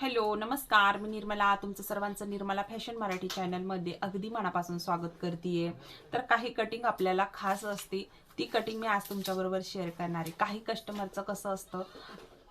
Hello नमस्कार. मी निर्मला तुमचं सर्वांचं निर्मला फॅशन मराठी चॅनलमध्ये अगदी मनापासून स्वागत करते तर काही कटिंग आपल्याला खास असते. ती कटिंग मी आज तुमच्याबरोबर शेअर करणार आहे. काही कस्टमरचं कसं असतं?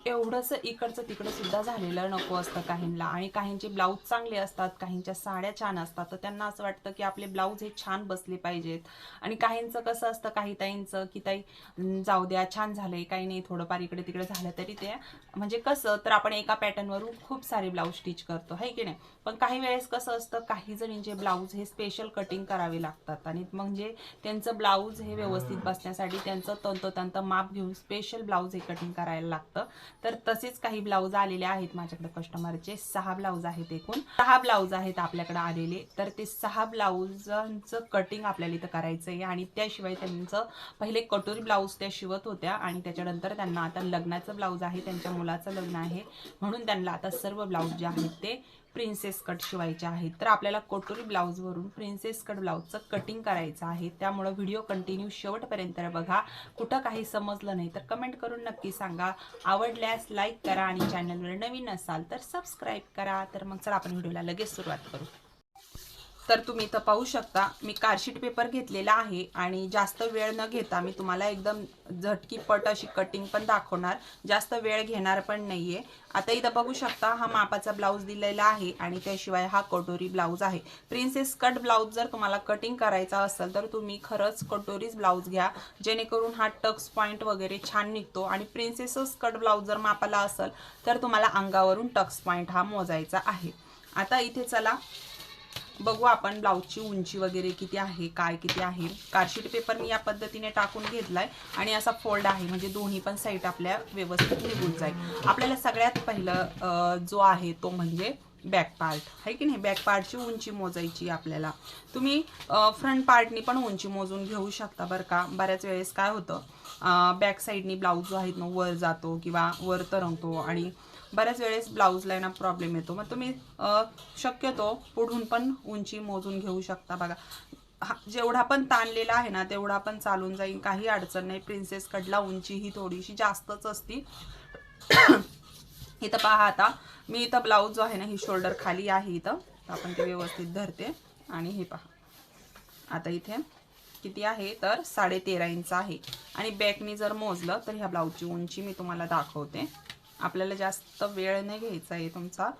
एवढंसं इकडचं तिकडं सुद्धा झालेलं नको असतं काहींना. आणि काहींचे ब्लाऊज चांगले असतात काहींच्या साड्या छान असतात. तर त्यांना असं वाटतं की आपले ब्लाऊज हे छान बसले पाहिजेत. आणि काहींचं कसं असतं काही ताईंचं की ताई जाऊ द्या छान झालंय काही नाही थोडंफार इकडे तिकडे झालं तरी ते. म्हणजे कसं तर आपण एका पॅटर्नवरून खूप सारे ब्लाऊज स्टिच करतो है की नाही? पण काही वेळेस कसं असतं काही जणींचे ब्लाऊज हे स्पेशल कटिंग करावे लागतात. आणि म्हणजे त्यांचं ब्लाऊज हे व्यवस्थित बसण्यासाठी त्यांचं तंतोतंत माप घेऊन स्पेशल ब्लाऊज हे कटिंग करायला लागतं. तर तसेच काही ब्लाऊज आलेले आहेत माझ्याकडे कस्टमरचे सहा ब्लाऊज आहेत एकूण. सहा ब्लाऊज आहेत आपल्याकडे आलेले. तर ते सहा ब्लाऊजांचं कटिंग आपल्याला इथं करायचं आहे आणि त्याशिवाय त्यांचं पहिले कटोरी ब्लाऊज त्या शिवत होत्या आणि त्याच्यानंतर त्यांना आता लग्नाचं ब्लाऊज आहे त्यांच्या मुलाचं लग्न आहे. म्हणून त्यांना आता सर्व ब्लाऊज जे आहेत ते प्रिन्सेस कट शिवायचे आहेत. तर आपल्याला कोटोरी ब्लाऊजवरून प्रिन्सेस कट ब्लाऊजचं कटिंग करायचं आहे. त्यामुळं व्हिडिओ कंटिन्यू शेवटपर्यंत बघा. कुठं काही समजलं नाही तर कमेंट करून नक्की सांगा. आवडल्यास लाईक करा आणि चॅनलवर नवीन असाल तर सबस्क्राईब करा. तर मग चला आपण व्हिडिओला लगेच सुरुवात करू. तर तुम्ही इथं पाहू शकता. मी कार्शीट पेपर घेतलेला आहे आणि जास्त वेळ न घेता मी तुम्हाला एकदम झटकी पट अशी कटिंग पण दाखवणार. जास्त वेळ घेणार पण नाहीये. आता इथं बघू शकता हा मापाचा ब्लाऊज दिलेला आहे आणि त्याशिवाय हा कटोरी ब्लाऊज आहे. प्रिन्सेस कट ब्लाऊज जर तुम्हाला कटिंग करायचा असेल तर तुम्ही खरंच कटोरीज ब्लाऊज घ्या. जेणेकरून हा टक्स पॉईंट वगैरे छान निघतो आणि प्रिन्सेसच कट ब्लाऊज जर मापाला असेल तर तुम्हाला अंगावरून टक्स पॉईंट हा मोजायचा आहे. आता इथे चला. बघू आपण ब्लाऊजची उंची वगैरे किती आहे काय किती आहे. कार्डशीट पेपर मी या पद्धतीने टाकून घेतलाय आणि असा फोल्ड आहे म्हणजे दोन्ही पण साईड आपल्या व्यवस्थित निघून जाईल. आपल्याला सगळ्यात पहिलं जो आहे तो म्हणजे बॅक पार्ट. आहे की नाही? बॅक पार्टची उंची मोजायची आपल्याला. तुम्ही फ्रंट पार्टनी पण उंची मोजून घेऊ शकता बरं का? बऱ्याच वेळेस काय होतं बॅक साईडनी ब्लाऊज जो आहे ना वर जातो किंवा वर तरंगतो आणि बऱ्याच वेळेस ब्लाऊजला ना प्रॉब्लेम येतो. मग तुम्ही शक्यतो पुढून पण उंची मोजून घेऊ शकता बघा. हा जेवढा पण ताणलेला आहे ना तेवढा पण चालून जाईल. काही अडचण नाही. प्रिन्सेस कडला उंची ही थोडीशी जास्तच असती. इथं पहा आता. मी इथं ब्लाऊज जो आहे ना ही शोल्डर खाली आहे इथं. आपण ते व्यवस्थित धरते. आणि हे पहा. आता इथे किती आहे? तर साडे तेरा इंच आहे. आणि बॅकनी जर मोजलं तर ह्या ब्लाऊजची उंची मी तुम्हाला दाखवते. आपल्याला जास्त वेळ नाही घ्यायचा आहे तुमचा.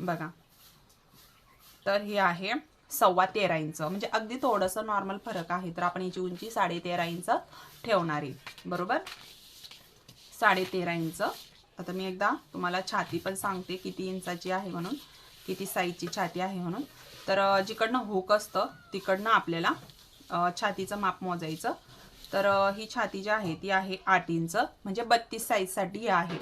बघा. तर हे आहे सव्वा तेरा इंच. म्हणजे अगदी थोडंसं नॉर्मल फरक आहे. तर आपण याची उंची साडे तेरा इंच ठेवणार आहे. बरोबर? साडे तेरा इंच. आता मी एकदा तुम्हाला छाती पण सांगते किती इंचाची आहे म्हणून. किती साईजची छाती आहे म्हणून. तर जिकडनं हुक असतं तिकडनं आपल्याला छातीचं माप मोजायचं. तर ही छाती जी आहे ती आहे आठ इंच. म्हणजे बत्तीस साईजसाठी ही आहे.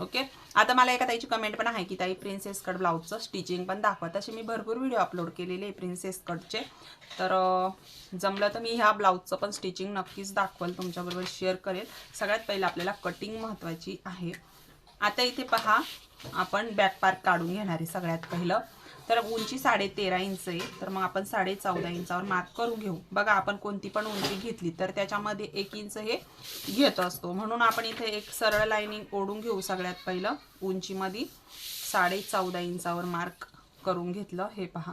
ओके? आता मला एका ताईची कमेंट पण आहे की ताई प्रिन्सेस कट ब्लाऊजचं स्टिचिंग पण दाखवा. तसे मी भरपूर व्हिडिओ अपलोड केलेले आहे प्रिन्सेस कटचे तर जमलं तर मी ह्या ब्लाऊजचं पण स्टिचिंग नक्कीच दाखवेल तुमच्याबरोबर शेअर करेल. सगळ्यात पहिलं आपल्याला कटिंग महत्त्वाची आहे. आता इथे पहा आपण बॅक पार्ट काढून घेणार आहे सगळ्यात पहिलं. तर उंची साडे तेरा इंच आहे. तर मग आपण साडे चौदा इंचावर मार्क करून घेऊ. बघा आपण कोणती पण उंची घेतली तर त्याच्यामध्ये एक इंच हे घेत असतो. म्हणून आपण इथे एक सरळ लाईनिंग ओढून घेऊ सगळ्यात पहिलं. उंचीमध्ये साडे चौदा इंचावर मार्क करून घेतलं. हे पहा.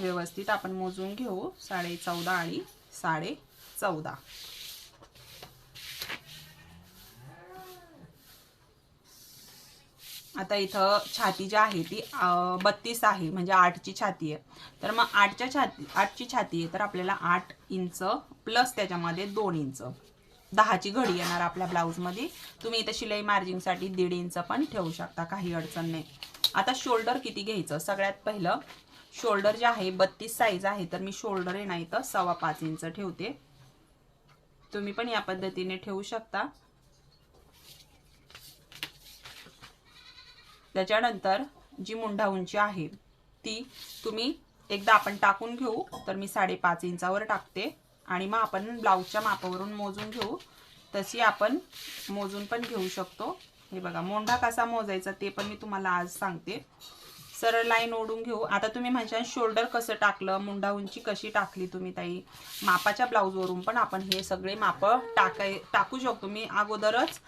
व्यवस्थित आपण मोजून घेऊ. साडे चौदा आणि साडे चौदा. आता इथं छाती जी आहे ती बत्तीस आहे म्हणजे आठची छाती आहे. तर मग आठच्या छाती आठची छाती आहे तर आपल्याला आठ इंच प्लस त्याच्यामध्ये दोन इंच. दहाची घडी येणार आपल्या ब्लाऊजमध्ये तुम्ही इथं शिलाई मार्जिंगसाठी दीड इंच पण ठेवू शकता काही अडचण नाही. आता शोल्डर किती घ्यायचं? सगळ्यात पहिलं शोल्डर जे आहे बत्तीस साईज आहे तर मी शोल्डर आहे ना इथं सव्वा पाच इंच ठेवते. तुम्ही पण या पद्धतीने ठेवू शकता. त्याच्यानंतर जी मुंढा उंची आहे ती तुम्ही एकदा आपण टाकून घेऊ. तर मी साडेपाच इंचावर टाकते. आणि मग आपण ब्लाऊजच्या मापावरून मोजून घेऊ. तशी आपण मोजून पण घेऊ शकतो. हे बघा मोंढा कसा मोजायचा ते पण मी तुम्हाला आज सांगते. सरळ लाईन ओढून घेऊ. आता तुम्ही म्हणशाल शोल्डर कसं टाकलं मुंडा उंची कशी टाकली तुम्ही ताई? मापाच्या ब्लाऊजवरून पण आपण हे सगळे माप टाकाय टाकू शकतो. मी अगोदरच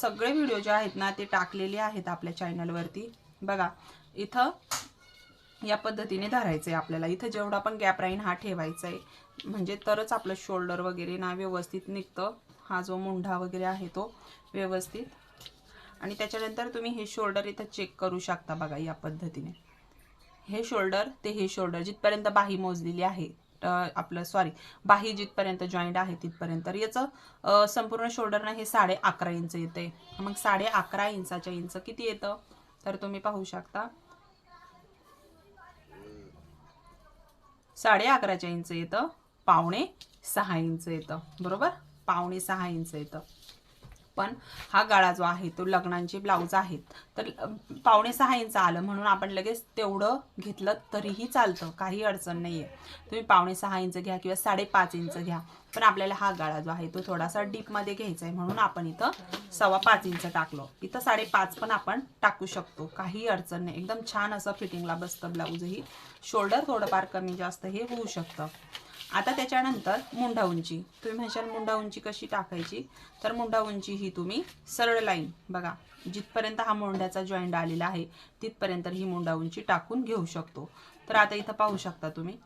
सगळे व्हिडिओ जे आहेत ना ते टाकलेले आहेत आपल्या चॅनलवरती बघा इथं या पद्धतीने धरायचं आहे आपल्याला. इथं जेवढा पण गॅप राहीन हा ठेवायचा आहे म्हणजे तरच आपलं शोल्डर वगैरे ना व्यवस्थित निघतं. हा जो मुंढा वगैरे आहे तो व्यवस्थित आणि त्याच्यानंतर तुम्ही हे शोल्डर इथं चेक करू शकता बघा या पद्धतीने. हे शोल्डर ते हे शोल्डर जिथपर्यंत बाही मोजलेली आहे आपलं सॉरी बाही जिथपर्यंत जॉईंट आहे तिथपर्यंत. याचं संपूर्ण शोल्डर ना हे साडे अकरा इंच येते मग साडे अकरा इंचाच्या इंच किती येतं? तर तुम्ही पाहू शकता. साडे अकराच्या इंच येतं. पावणे सहा इंच येतं. बरोबर? पावणे सहा इंच येतं. पण हा गळा जो आहे तो लग्नांचे ब्लाऊज आहेत. तर पावणे सहा इंच आलं म्हणून आपण लगेच तेवढं घेतलं तरीही चालतं काही अडचण नाही आहे तुम्ही पावणे सहा इंच घ्या किंवा साडेपाच इंच घ्या पण आपल्याला हा गळा जो आहे तो थोडासा डीपमध्ये घ्यायचा आहे म्हणून आपण इथं सव्वा पाच इंच टाकलो. इथं साडेपाच पण आपण टाकू शकतो काही अडचण नाही. एकदम छान असं फिटिंगला बसतं ब्लाऊजही. शोल्डर थोडंफार कमी जास्त हे होऊ शकतं. आता त्याच्यानंतर मुंडा उंची. तुम्ही म्हणशाल मुंडा उंची कशी टाकायची? तर मुंडा उंची ही तुम्ही सरळ लाईन बघा. जिथपर्यंत हा मोंड्याचा जॉईंट आलेला आहे तिथपर्यंत ही मुंडा उंची टाकून घेऊ शकतो. तर आता इथं पाहू शकता तुम्ही.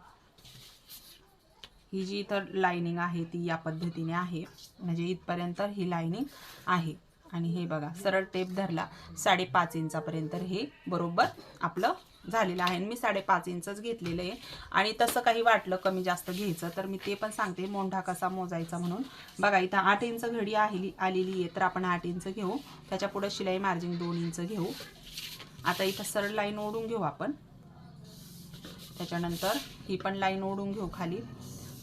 ही जी इथं लाईनिंग आहे ती या पद्धतीने आहे. म्हणजे इथपर्यंत ही लाईनिंग आहे. आणि हे बघा सरळ टेप धरला. साडेपाच इंचापर्यंत हे बरोबर आपलं झालेलं आहे आणि मी साडेपाच इंचच घेतलेलं आहे. आणि तसं काही वाटलं कमी जास्त घ्यायचं तर मी ते पण सांगते मोंढा कसा मोजायचा म्हणून. बघा इथं आठ इंच घडी आली आलेली आहे तर आपण आठ इंच घेऊ. त्याच्या पुढे शिलाई मार्जिन दोन इंच घेऊ. आता इथं सरळ लाईन ओढून घेऊ आपण. त्याच्यानंतर ही पण लाईन ओढून घेऊ खाली.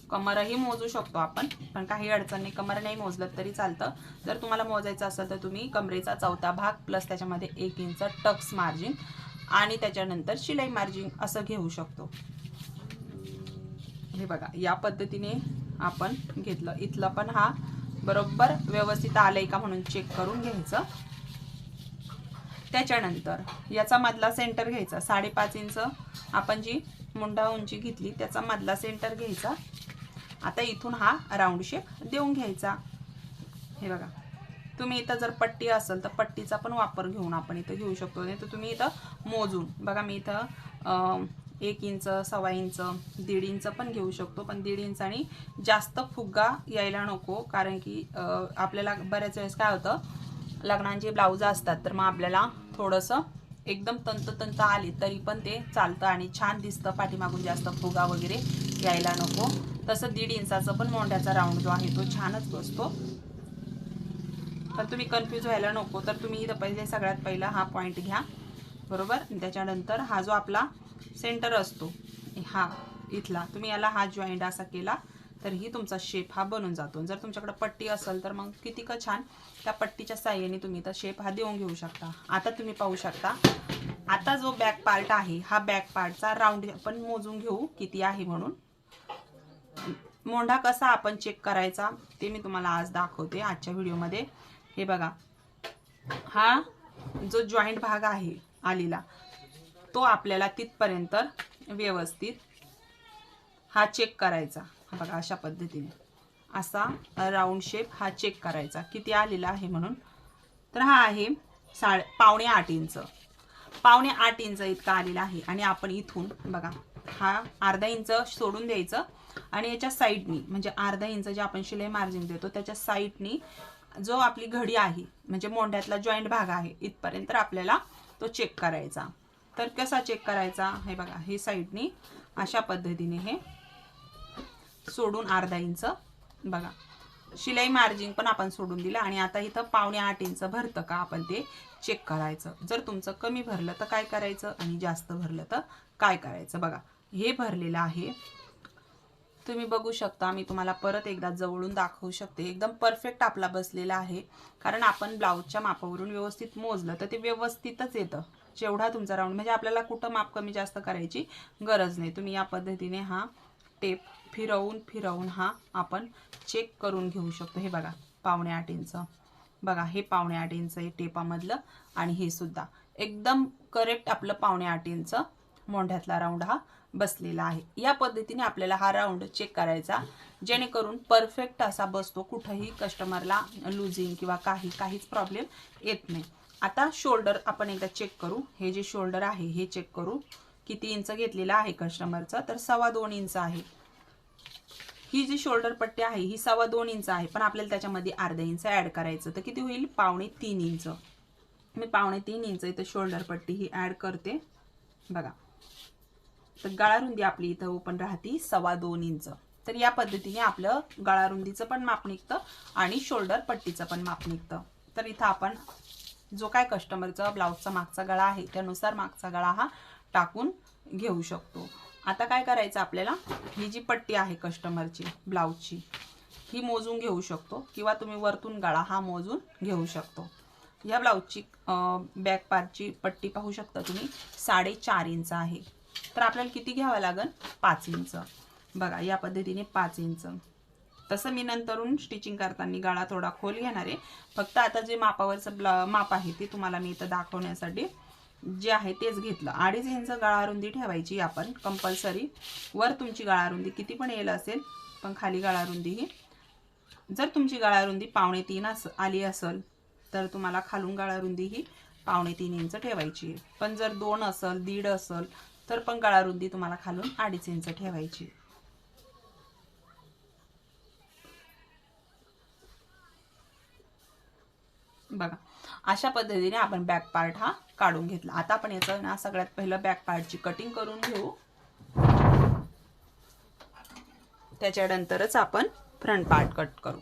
कमरही मोजू शकतो आपण पण काही अडचण नाही. कमर नाही मोजलं तरी चालतं. जर तुम्हाला मोजायचं असेल तर तुम्ही कमरेचा चौथा भाग प्लस त्याच्यामध्ये एक इंच टक्स मार्जिन. आणि त्याच्यानंतर शिलाई मार्जिन असं घेऊ शकतो. हे बघा या पद्धतीने आपण घेतलं. इथलं पण हा बरोबर व्यवस्थित आलंय का म्हणून चेक करून घ्यायचं. त्याच्यानंतर याचा मधला सेंटर घ्यायचा. साडेपाच इंच आपण जी मुंडा उंची घेतली त्याचा मधला सेंटर घ्यायचा. आता इथून हा राऊंड शेप देऊन घ्यायचा. हे बघा. तुम्ही इथं जर पट्टी असेल तर पट्टीचा पण वापर घेऊन आपण इथं घेऊ शकतो. नाही तर तुम्ही इथं मोजून बघा मी इथं एक इंच सव्वा इंच दीड इंच पण घेऊ शकतो. पण दीड इंचानी जास्त फुगा यायला नको कारण की आपल्याला बऱ्याच वेळेस काय होतं लग्नांचे ब्लाऊज असतात तर मग आपल्याला थोडंसं एकदम तंततंत तंत आली तरी पण ते चालतं आणि छान दिसतं पाठीमागून जास्त फुगा वगैरे यायला नको. तसं दीड इंचाचं पण मोंड्याचा राऊंड जो आहे तो छानच बसतो. तर तुम्ही कन्फ्यूज व्हायला नको. तर तुम्ही इथं पहिले सगळ्यात पहिला हा पॉईंट घ्या. बरोबर? त्याच्यानंतर हा जो आपला सेंटर असतो हा इथला तुम्ही याला हा जॉईंट असा केला तरीही तुमचा शेप हा बनून जातो. जर तुमच्याकडे पट्टी असेल तर मग किती का छान त्या पट्टीच्या साह्याने तुम्ही तर शेप हा देऊन घेऊ शकता. आता तुम्ही पाहू शकता आता जो बॅक पार्ट आहे हा बॅक पार्टचा राऊंड आपण मोजून घेऊ किती आहे म्हणून. मोंढा कसा आपण चेक करायचा ते मी तुम्हाला आज दाखवते आजच्या व्हिडिओमध्ये हे बघा. हा जो जॉईंट भाग आहे आलेला तो आपल्याला तिथपर्यंत व्यवस्थित हा चेक करायचा. हा बघा अशा पद्धतीने. असा राऊंड शेप हा चेक करायचा. किती आलेला आहे म्हणून? तर हा आहे साडे पावणे आठ इंच. पावणे आठ इंच इतका आलेला आहे. आणि आपण इथून बघा हा अर्धा इंच सोडून द्यायचं. आणि याच्या साईडनी म्हणजे अर्धा इंच जे आपण शिलाई मार्जिन देतो त्याच्या साईडनी जो आपली घडी आहे म्हणजे मोंढ्यातला जॉईंट भाग आहे इथपर्यंत आपल्याला तो चेक करायचा. तर कसा चेक करायचा? हे बघा हे साईडनी अशा पद्धतीने हे सोडून अर्धा इंच बघा. शिलाई मार्जिन पण आपण सोडून दिलं आणि आता इथं पावणे आठ इंच भरतं का आपण ते चेक करायचं. जर तुमचं कमी भरलं तर काय करायचं आणि जास्त भरलं तर काय करायचं? बघा हे भरलेलं आहे तुम्ही बघू शकता मी तुम्हाला परत एकदा जवळून दाखवू शकते. एकदम परफेक्ट आपला बसलेला आहे. कारण आपण ब्लाऊजच्या मापावरून व्यवस्थित मोजलं तर ते व्यवस्थितच येतं. जेवढा तुमचा राऊंड म्हणजे आपल्याला कुठं माप कमी जास्त करायची गरज नाही. तुम्ही या पद्धतीने हा टेप फिरवून फिरवून हा आपण चेक करून घेऊ शकतो. हे बघा पावणे आठ इंच बघा हे पावणे आठ इंच हे टेपामधलं आणि हे सुद्धा. एकदम करेक्ट आपलं पावणे आठ इंच मोंढ्यातला राऊंड हा बसलेला आहे. या पद्धतीने आपल्याला हा राऊंड चेक करायचा. जेणेकरून परफेक्ट असा बसतो. कुठंही कस्टमरला लुझिंग किंवा काही काहीच प्रॉब्लेम येत नाही. आता शोल्डर आपण एकदा चेक करू. हे जे शोल्डर आहे हे चेक करू. किती इंच घेतलेलं आहे कस्टमरचं तर सव्वा दोन इंच आहे. ही जी शोल्डर पट्टी आहे ही सव्वा दोन इंच आहे. पण आपल्याला त्याच्यामध्ये अर्धा इंच ॲड करायचं. तर किती होईल? पावणे तीन इंच मी पावणे तीन इंच इथं शोल्डर पट्टी ही ॲड करते. बघा. तर गळारुंदी आपली इथं ओपन राहते सव्वा दोन इंच. तर या पद्धतीने आपलं गळारुंदीचं पण माप निघतं आणि शोल्डर पट्टीचं पण माप निघतं. तर इथं आपण जो काय कस्टमरचा ब्लाऊजचा मागचा गळा आहे त्यानुसार मागचा गळा हा टाकून घेऊ शकतो. आता काय करायचं आपल्याला? ही जी पट्टी आहे कस्टमरची ब्लाऊजची ही मोजून घेऊ शकतो किंवा तुम्ही वरतून गळा हा मोजून घेऊ शकतो. या ब्लाऊजची बॅक पार्टची पट्टी पाहू शकता तुम्ही. साडेचार इंच आहे. तर आपल्याला किती घ्यावं लागेल? पाच इंच. बघा या पद्धतीने पाच इंच. तसं मी नंतरून स्टिचिंग करताना गाळा थोडा खोल घेणार आहे. फक्त आता जे मापावरचं ब्ल माप आहे ते तुम्हाला मी इथं दाखवण्यासाठी जे आहे तेच घेतलं. अडीच इंच गाळारुंदी ठेवायची आपण कंपल्सरी वर तुमची गाळारुंदी किती पण येईल असेल पण खाली गाळारुंदी ही. जर तुमची गाळारुंदी पावणे तीन अस आली असेल तर तुम्हाला खालून गाळारुंदी ही पावणे तीन इंच ठेवायची पण जर दोन असेल दीड असेल तर पण गळारुंदी तुम्हाला खालून अडीच इंच ठेवायची. बघा अशा पद्धतीने आपण बॅक पार्ट हा काढून घेतला. आता आपण याचं ना सगळ्यात पहिलं बॅक पार्टची कटिंग करून घेऊ. त्याच्यानंतरच आपण फ्रंट पार्ट कट करू.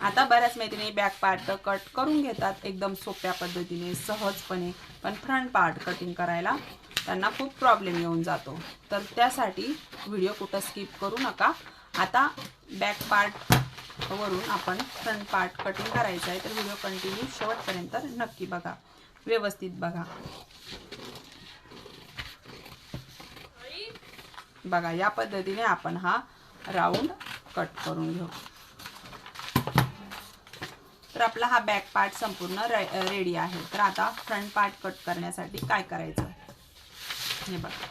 आता बऱ्याच मैत्रिणी बॅक पार्ट कट करून घेतात. एकदम सोप्या पद्धतीने सहजपणे पण फ्रंट पार्ट कटिंग करायला त्यांना खूप प्रॉब्लेम येऊन जातो. तर त्यासाठी व्हिडिओ कुठं स्किप करू नका. आता बॅक पार्ट वरून आपण फ्रंट पार्ट कटिंग करायचं आहे. तर व्हिडिओ कंटिन्यू शेवटपर्यंत नक्की बघा. व्यवस्थित बघा. बघा या पद्धतीने आपण हा राऊंड कट करून घेऊ. तर आपला हा बॅक पार्ट संपूर्ण रेडी आहे. तर आता फ्रंट पार्ट कट करण्यासाठी काय करायचं? हे बघा.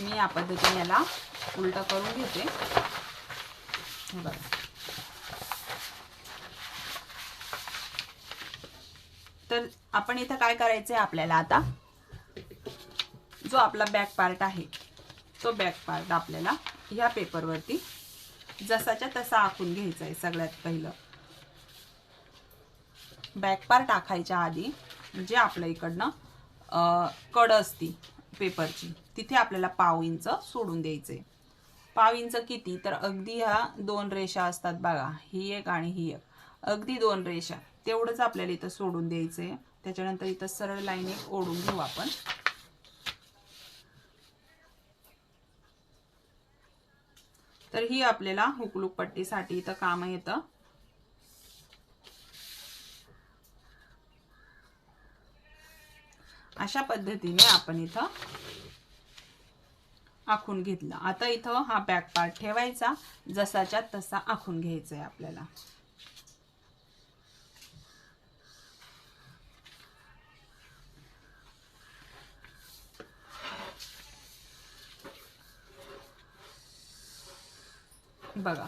मी या पद्धतीने याला उलट करून घेते. बघा. तर आपण इथं काय करायचंय आपल्याला आता? जो आपला बॅक पार्ट आहे तो बॅक पार्ट आपल्याला ह्या पेपरवरती जसाच्या तसा आखून घ्यायचा आहे सगळ्यात पहिलं. बॅक पार्ट आखायच्या आधी जे आपल्या इकडनं कड असती पेपरची तिथे आपल्याला पाव इंच सोडून द्यायचे. पाव इंच किती? तर अगदी ह्या दोन रेषा असतात बघा ही एक आणि ही एक. अगदी दोन रेषा तेवढंच आपल्याला इथं सोडून द्यायचं आहे त्याच्यानंतर इथं सरळ लाईन एक ओढून घेऊ आपण. तर ही आपल्याला हुकलूक पट्टीसाठी इथं काम येतं. अशा पद्धतीने आपण इथं आखून घेतलं. आता इथं हा बॅक पार्ट ठेवायचा. जसाच्या तसा आखून घ्यायचा आहे आपल्याला. बघा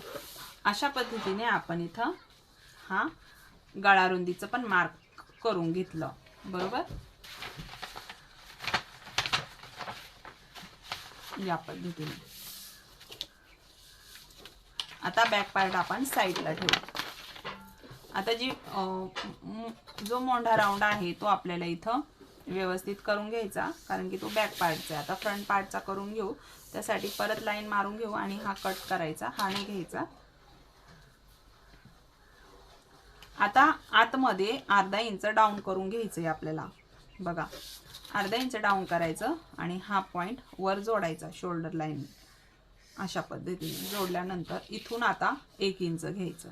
अशा पद्धतीने आपण इथं हा गळारुंदीचं पण मार्क करून घेतलं. बरोबर? या पद्धतीने. आता बॅक पार्ट आपण साईडला ठेवू. आता जी जो मोंढा राऊंड आहे तो आपल्याला इथं व्यवस्थित करून घ्यायचा. कारण की तो बॅक पार्टचा आहे. आता फ्रंट पार्टचा करून घेऊ. त्यासाठी परत लाईन मारून घेऊ आणि हा कट करायचा हा नाही घ्यायचा. आता आतमध्ये अर्धा इंच डाऊन करून घ्यायचंय आपल्याला. बघा अर्धा इंच डाऊन करायचं आणि हा पॉईंट वर जोडायचा शोल्डर लाईन अशा पद्धतीने जोडल्यानंतर इथून आता एक इंच घ्यायचं.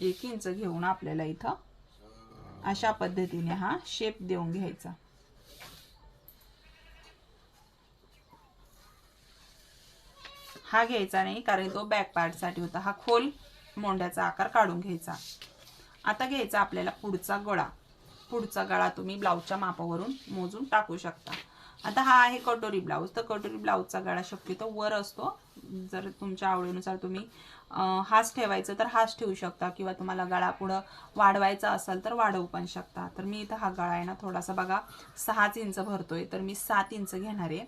एक इंच घेऊन आपल्याला इथं अशा पद्धतीने हा शेप देऊन घ्यायचा. हा घ्यायचा नाही कारण तो बॅक पार्टसाठी होता. हा खोल मोंड्याचा आकार काढून घ्यायचा. आता घ्यायचा आपल्याला पुढचा गळा. पुढचा गळा तुम्ही ब्लाऊजच्या मापावरून मोजून टाकू शकता. आता हा आहे कटोरी ब्लाऊज तर कटोरी ब्लाऊजचा गळा शक्यतो वर असतो. जर तुमच्या आवडीनुसार तुम्ही हाच ठेवायचं तर हाच ठेवू शकता किंवा तुम्हाला गळा पुढं वाढवायचा असेल तर वाढवू पण शकता. तर मी इथं हा गळा आहे ना थोडासा बघा सहाच इंच भरतोय. तर मी सात इंच घेणार आहे.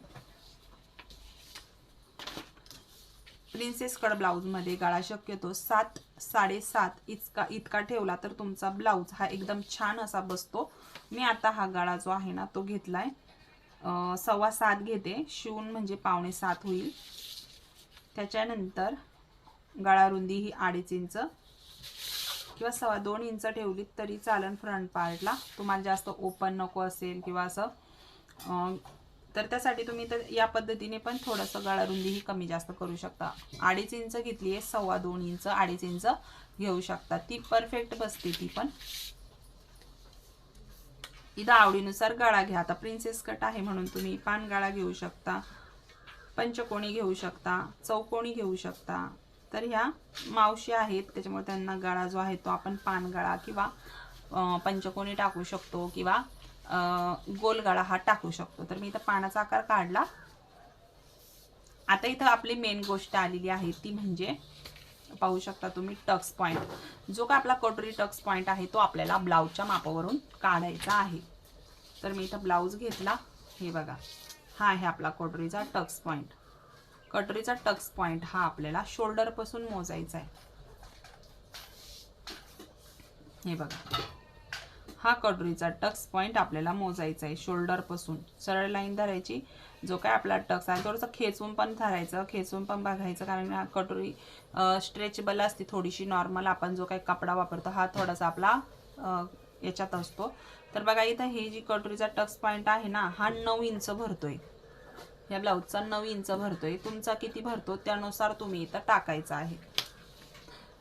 प्रिन्सेस कट ब्लाऊजमध्ये गळा शक्यतो सात साडेसात इतका इतका ठेवला तर तुमचा ब्लाऊज हा एकदम छान असा बसतो. मी आता हा गळा जो आहे ना तो घेतलाय. सव्वा सात घेते. शिवून म्हणजे पावणे सात होईल. त्याच्यानंतर गळा रुंदी ही अडीच इंच किंवा सव्वा दोन इंच ठेवली तरी चालन फ्रंट पार्टला तुम्हाला जास्त ओपन नको असेल किंवा असं तर त्यासाठी तुम्ही तर या पद्धतीने पण थोडंसं गळारुंदीही ही कमी जास्त करू शकता. अडीच इंच घेतली आहे सव्वा दोन इंच अडीच इंच घेऊ शकता. ती परफेक्ट बसते ती पण. इथं आवडीनुसार गळा घ्या. आता प्रिन्सेस कट आहे म्हणून तुम्ही पान गळा घेऊ शकता पंचकोणी घेऊ शकता चौकोणी घेऊ शकता. तर ह्या मावशी आहेत त्याच्यामुळे त्यांना गळा जो आहे तो आपण पान गळा किंवा पंचकोणी टाकू शकतो किंवा गोलगाळा हा टाकू शकतो. तर मी इथं पानाचा आकार काढला. आता इथं आपली मेन गोष्ट आलेली आहे ती म्हणजे पाहू शकता तुम्ही टक्स पॉईंट जो का आपला कटोरी टक्स पॉईंट आहे तो आपल्याला ब्लाऊजच्या मापावरून काढायचा आहे. तर मी इथं ब्लाऊज घेतला. हे बघा. हा आहे आपला कटोरीचा टक्स पॉईंट कटोरीचा टक्स पॉईंट हा आपल्याला शोल्डरपासून मोजायचा आहे. हे बघा. हा कटोरीचा टक्स पॉईंट आपल्याला मोजायचा आहे शोल्डरपासून सरळ लाईन धरायची. जो काय आपला टक्स आहे थोडंसं खेचून पण धरायचं. खेचून पण बघायचं कारण हा कटोरी स्ट्रेचेबल असते थोडीशी नॉर्मल आपण जो काही कपडा वापरतो हा थोडासा आपला याच्यात असतो. तर बघा इथं हे जी कटोरीचा टक्स पॉईंट आहे ना हा नऊ इंच भरतोय. या ब्लाऊजचा नऊ इंच भरतोय. तुमचा किती भरतो त्यानुसार तुम्ही इथं टाकायचा आहे.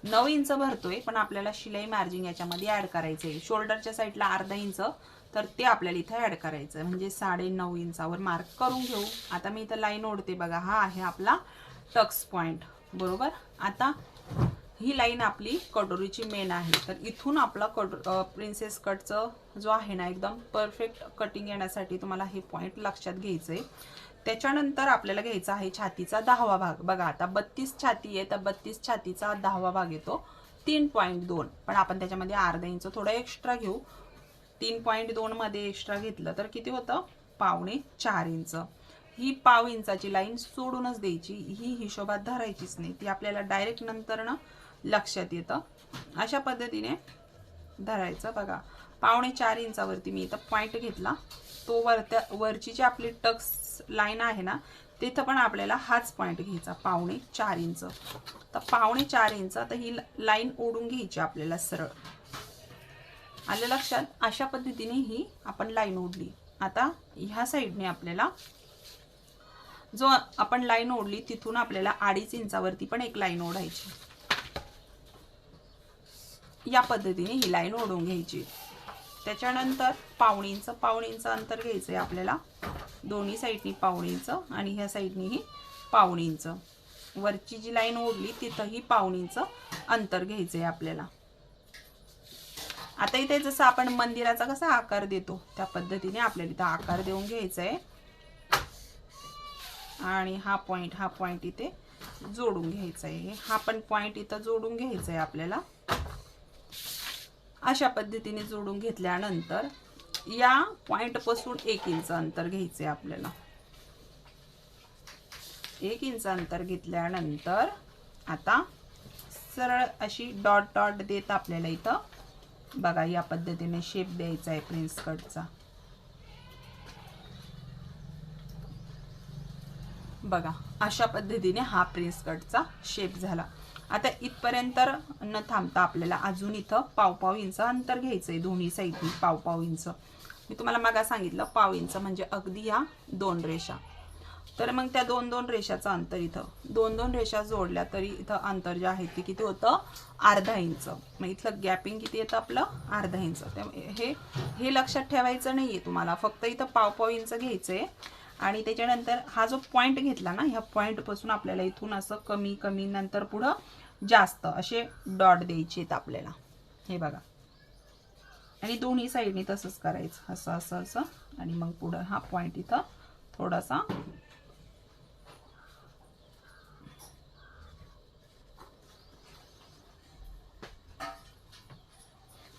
नऊ इंच भरतोय पण आपल्याला शिलाई मार्जिन याच्यामध्ये ऍड करायचं आहे शोल्डरच्या साईडला अर्धा इंच तर ते आपल्याला इथं ऍड करायचं आहे म्हणजे साडे नऊ इंचावर मार्क करून घेऊ. आता मी इथं लाईन ओढते बघा हा आहे आपला टक्स पॉइंट बरोबर? आता ही लाईन आपली कटोरीची मेन आहे. तर इथून आपला कट प्रिन्सेस कटचं जो आहे ना एकदम परफेक्ट कटिंग येण्यासाठी तुम्हाला हे पॉईंट लक्षात घ्यायचं आहे त्याच्यानंतर आपल्याला घ्यायचा आहे छातीचा दहावा भाग. बघा आता बत्तीस छाती आहे तर बत्तीस छातीचा दहावा भाग येतो. तीन पॉईंट दोन. पण आपण त्याच्यामध्ये अर्धा इंच थोडं एक्स्ट्रा घेऊ. तीन पॉईंट दोनमध्ये एक्स्ट्रा घेतलं तर किती होतं? पावणे चार इंच. ही पाव इंचाची लाईन सोडूनच द्यायची. ही हिशोबात धरायचीच नाही. ती आपल्याला डायरेक्ट नंतरनं लक्षात येतं. अशा पद्धतीने धरायचं. बघा पावणे चार इंचावरती मी इथं पॉईंट घेतला. तो वरत्या वरची जी आपली टक्स लाईन आहे ना तिथं पण आपल्याला हाच पॉईंट घ्यायचा पावणे चार इंच. तर पावणे चार इंच तर ही लाईन ओढून घ्यायची आपल्याला सरळ. आलं लक्षात? अशा पद्धतीने ही आपण लाईन ओढली. आता ह्या साईडने आपल्याला जो आपण लाईन ओढली तिथून आपल्याला अडीच इंचावरती पण एक लाईन ओढायची. या पद्धतीने ही लाईन ओढून घ्यायची. त्याच्यानंतर पाहुणींचं पाहुणींचं अंतर घ्यायचं आहे आपल्याला. दोन्ही साईडनी पाहुणींचं आणि ह्या साईडनीही पाहुणींचं वरची जी लाईन ओढली तिथंही पाहुणींचं अंतर घ्यायचं आहे आपल्याला. आता इथे जसं आपण मंदिराचा कसा आकार देतो त्या पद्धतीने आपल्याला इथं आकार देऊन घ्यायचा आहे आणि हा पॉइंट हा पॉइंट इथे जोडून घ्यायचा आहे हा पण पॉइंट इथं जोडून घ्यायचा आहे आपल्याला. अशा पद्धतीने जोडून घेतल्यानंतर या पॉईंटपासून एक इंच अंतर घ्यायचं आहे आपल्याला. एक इंच अंतर घेतल्यानंतर आता सरळ अशी डॉट डॉट देत आपल्याला इथं बघा या पद्धतीने शेप द्यायचा आहे प्रिन्स कटचा बघा अशा पद्धतीने हा प्रिन्स कटचा शेप झाला. आता इथपर्यंत न थांबता आपल्याला अजून इथं पावपाव इंच अंतर घ्यायचं आहे दोन्ही साईडनी पावपाव इंच. मी तुम्हाला मागा सांगितलं पाव इंच म्हणजे अगदी ह्या दोन रेषा. तर मग त्या दोन दोन रेषाचं अंतर इथं. दोन दोन रेषा जोडल्या तरी इथं अंतर जे आहे ते किती होतं? अर्धा इंच. मग इथलं गॅपिंग किती येतं आपलं? अर्धा इंच. त्यामुळे हे हे लक्षात ठेवायचं नाही आहे तुम्हाला. फक्त इथं पाव पाव इंच घ्यायचं आहे आणि त्याच्यानंतर हा जो पॉईंट घेतला ना ह्या पॉईंटपासून आपल्याला इथून असं कमी कमी नंतर पुढं जास्त असे डॉट द्यायचे आहेत आपल्याला. हे बघा. आणि दोन्ही साईडनी तसंच करायचं. असं असं असं. आणि मग पुढं हा पॉईंट इथं थोडासा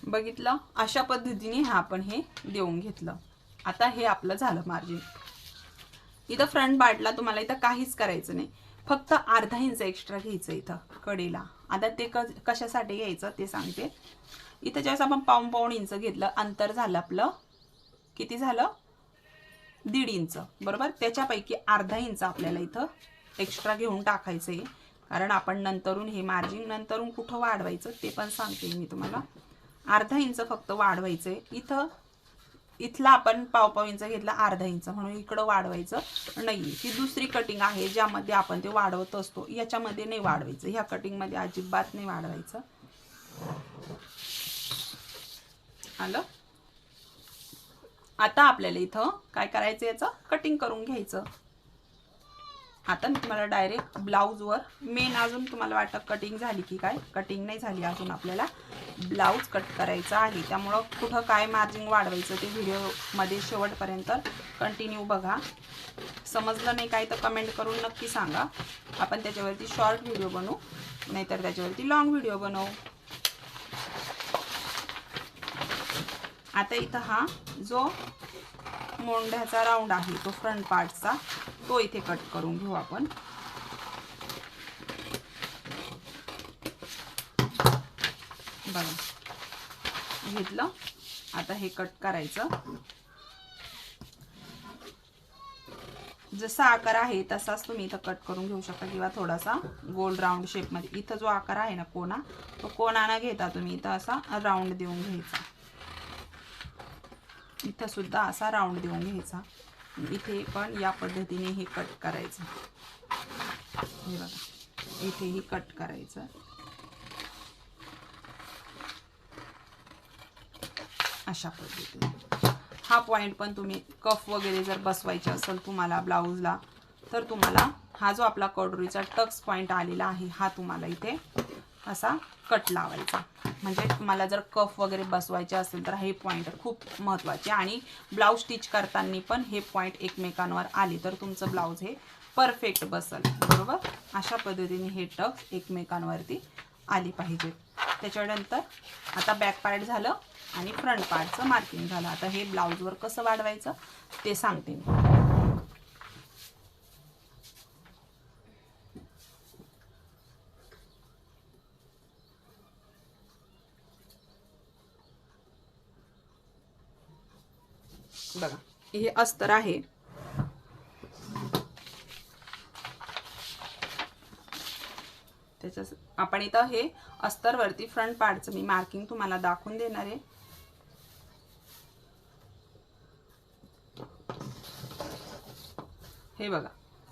बघितलं? अशा पद्धतीने हा आपण हे देऊन घेतलं. आता हे आपलं झालं मार्जिन इथं फ्रंट पार्टला तुम्हाला इथं काहीच करायचं नाही. फक्त अर्धा इंच एक्स्ट्रा घ्यायचं इथं कडेला. आता ते क कशासाठी घ्यायचं ते सांगते. इथं ज्यावेळेस आपण पाऊण पाऊण इंच घेतलं अंतर झालं आपलं. किती झालं? दीड इंच. बरोबर? त्याच्यापैकी अर्धा इंच आपल्याला इथं एक्स्ट्रा घेऊन टाकायचं आहे. कारण आपण नंतरून हे मार्जिन नंतरून कुठं वाढवायचं ते पण सांगते मी तुम्हाला. अर्धा इंच फक्त वाढवायचं आहे इथं इथला आपण पावपाव इंच घेतला अर्धा इंच. म्हणून इकडं वाढवायचं नाही ही दुसरी कटिंग आहे ज्यामध्ये आपण ते वाढवत असतो. याच्यामध्ये नाही वाढवायचं. ह्या कटिंगमध्ये अजिबात नाही वाढवायचं. आलं? आता आपल्याला इथं काय करायचं याचं? कटिंग करून घ्यायचं. आता मी तुम्हाला डायरेक्ट ब्लाऊजवर मेन अजून तुम्हाला वाटतं कटिंग झाली की काय? कटिंग नाही झाली अजून आपल्याला. ब्लाऊज कट करायचा आहे. त्यामुळं कुठं काय मार्जिन वाढवायचं ते व्हिडिओमध्ये शेवटपर्यंत कंटिन्यू बघा. समजलं नाही काय तर कमेंट करून नक्की सांगा. आपण त्याच्यावरती शॉर्ट व्हिडिओ बनवू. नाहीतर त्याच्यावरती लॉंग व्हिडिओ बनवू. आता इथं हा जो मोंढ्याचा राऊंड आहे तो फ्रंट पार्टचा तो इथे कट करून घेऊ आपण. बघा. घेतलं. आता हे कट करायचं. जसा आकार आहे तसाच तुम्ही इथं कट करून घेऊ शकता किंवा थोडासा गोल राऊंड शेपमध्ये इथं जो आकार आहे ना कोणा तो कोणाना घेता तुम्ही. इथं असा राऊंड देऊन घ्यायचा. इथं सुद्धा असा राऊंड देऊन घ्यायचा. इथे पण या पद्धतीने हे कट करायचं. हे बघा. इथेही कट करायचं. अशा पद्धतीने. हा पॉईंट पण तुम्ही कफ वगैरे जर बसवायचे असेल तुम्हाला ब्लाऊजला तर तुम्हाला हा जो आपला कटोरीचा टक्स पॉईंट आलेला आहे हा तुम्हाला इथे असा कट लावायचा. म्हणजे तुम्हाला जर कफ वगैरे बसवायचे असेल तर हे पॉईंट खूप महत्त्वाचे आणि ब्लाऊज स्टिच करताना पण हे पॉईंट एकमेकांवर आले तर तुमचं ब्लाऊज हे परफेक्ट बसल बरोबर? अशा पद्धतीने हे टक्स एकमेकांवरती आली पाहिजे त्याच्यानंतर आता बॅक पार्ट झालं आणि फ्रंट पार्टचं मार्किंग झालं. आता हे ब्लाऊजवर कसं वाढवायचं ते सांगते मी. बघा हे अस्तर आहे. त्याच्या आपण इथं हे अस्तरवरती फ्रंट पार्टचं मी मार्किंग तुम्हाला दाखवून देणार आहे. हे बघा.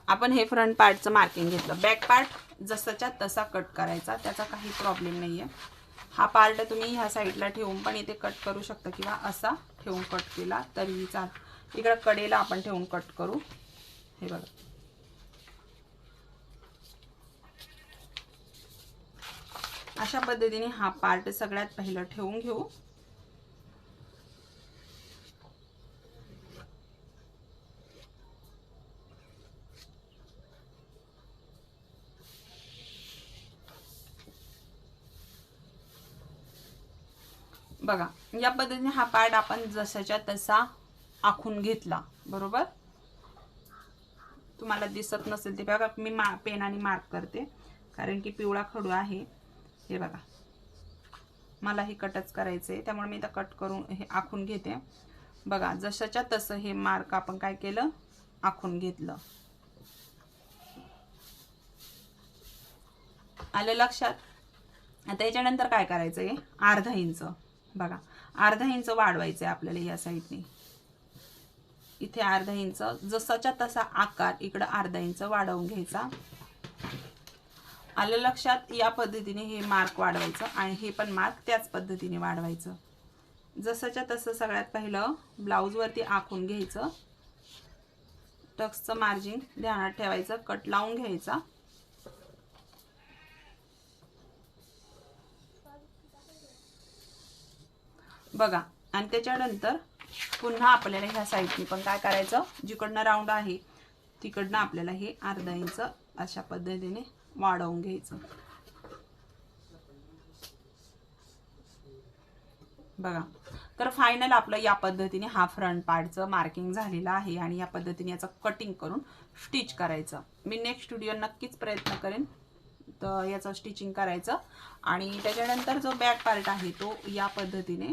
आपण हे फ्रंट पार्टचं मार्किंग घेतलं. बॅक पार्ट जसाच्या तसा कट करायचा. त्याचा काही प्रॉब्लेम नाही आहे हा पार्ट तुम्ही ह्या साईडला ठेवून पण इथे कट करू शकता किंवा असा ठेवून कट केला तरीही चाल इकडं कडेला आपण ठेवून कट करू. हे बघा. अशा पद्धतीने हा पार्ट सगळ्यात पहिलं ठेवून घेऊ. बघा या पद्धतीने हा पार्ट आपण जसाच्या तसा आखून घेतला बरोबर? तुम्हाला दिसत नसेल ते बघा मी मा पेनाने मार्क करते कारण की पिवळा खडू आहे. हे बघा. मला हे कटच करायचं आहे त्यामुळे मी इथं कट करून हे आखून घेते. बघा जशाच्या तसं हे मार्क आपण काय केलं? आखून घेतलं. आलं लक्षात? आता याच्यानंतर काय करायचं आहे अर्धा इंच. बघा अर्धा इंच वाढवायचं आहे आपल्याला या साईडने. इथे अर्धा इंच जसाच्या तसा आकार इकडं अर्धा इंच वाढवून घ्यायचा. आलं लक्षात या पद्धतीने हे मार्क वाढवायचं आणि हे पण मार्क त्याच पद्धतीने वाढवायचं. जसंच्या तसं सगळ्यात पहिलं ब्लाऊजवरती आखून घ्यायचं. टक्सचं मार्जिन ध्यानात ठेवायचं कट लावून घ्यायचा. बघा आणि त्याच्यानंतर पुन्हा आपल्याला ह्या साईडने पण काय करायचं जिकडनं राऊंड आहे तिकडनं आपल्याला हे अर्धा इंच अशा पद्धतीने वाढवून घ्यायचं. बघा तर फायनल आपलं या पद्धतीने हा फ्रंट पार्टचं मार्किंग झालेलं आहे आणि या पद्धतीने याचं कटिंग करून स्टिच करायचं. मी नेक्स्ट व्हिडिओ नक्कीच प्रयत्न करेन तर याचं स्टिचिंग करायचं. आणि त्याच्यानंतर जो बॅक पार्ट आहे तो या पद्धतीने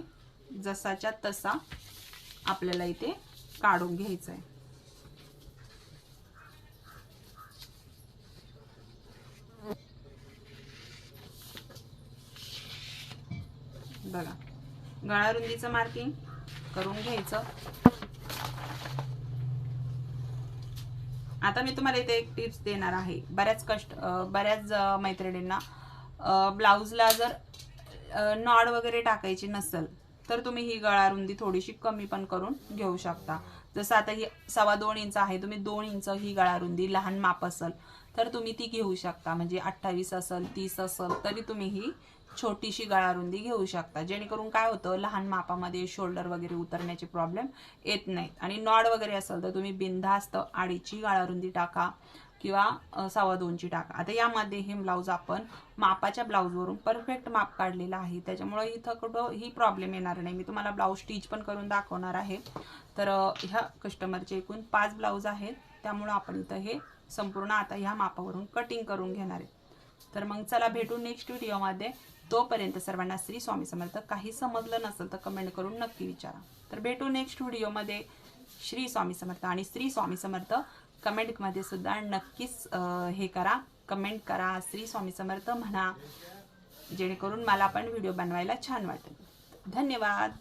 जसाच्या तसा आपल्याला इथे काढून घ्यायचा आहे बघा. गळा रुंदीचं मार्किंग करून घ्यायचं. आता मी तुम्हाला इथे एक टिप्स देणार आहे. बऱ्याच कष्ट बऱ्याच मैत्रिणींना ब्लाऊजला जर नॉड वगैरे टाकायची नसेल तर तुम्ही ही गळा रुंदी थोडीशी कमी पण करून घेऊ शकता. जसं आता ही सव्वा दोन इंच आहे तुम्ही दोन इंच ही गळा रुंदी लहान माप असेल तर तुम्ही ती घेऊ शकता. म्हणजे अठ्ठावीस असेल तीस असेल तरी तुम्ही ही छोटीशी गळा रुंदी घेऊ शकता. जेणेकरून काय होतं लहान मापामध्ये शोल्डर वगैरे उतरण्याचे प्रॉब्लेम येत नाहीत. आणि नॉड वगैरे असेल तर तुम्ही बिनधास्त आडीची गळा रुंदी टाका किंवा सव्वा दोनची टाका. आता यामध्ये हे ब्लाऊज आपण मापाच्या ब्लाऊजवरून परफेक्ट माप काढलेलं आहे. त्याच्यामुळे इथं कुठं ही प्रॉब्लेम येणार नाही. मी तुम्हाला ब्लाऊज स्टिच पण करून दाखवणार आहे. तर ह्या कस्टमरचे एकूण पाच ब्लाऊज आहेत. त्यामुळं आपण इथं हे संपूर्ण आता ह्या मापावरून कटिंग करून घेणार आहे तर मग चला भेटू नेक्स्ट व्हिडिओमध्ये तोपर्यंत सर्वांना श्री स्वामी समर्थ. काही समजलं नसेल तर कमेंट करून नक्की विचारा. तर भेटू नेक्स्ट व्हिडिओमध्ये श्री स्वामी समर्थ आणि श्री स्वामी समर्थ. कमेंटमध्ये सुद्धा नक्कीच हे करा. कमेंट करा. श्री स्वामी समर्थ म्हणा. जेणेकरून मला पण व्हिडिओ बनवायला छान वाटेल. धन्यवाद.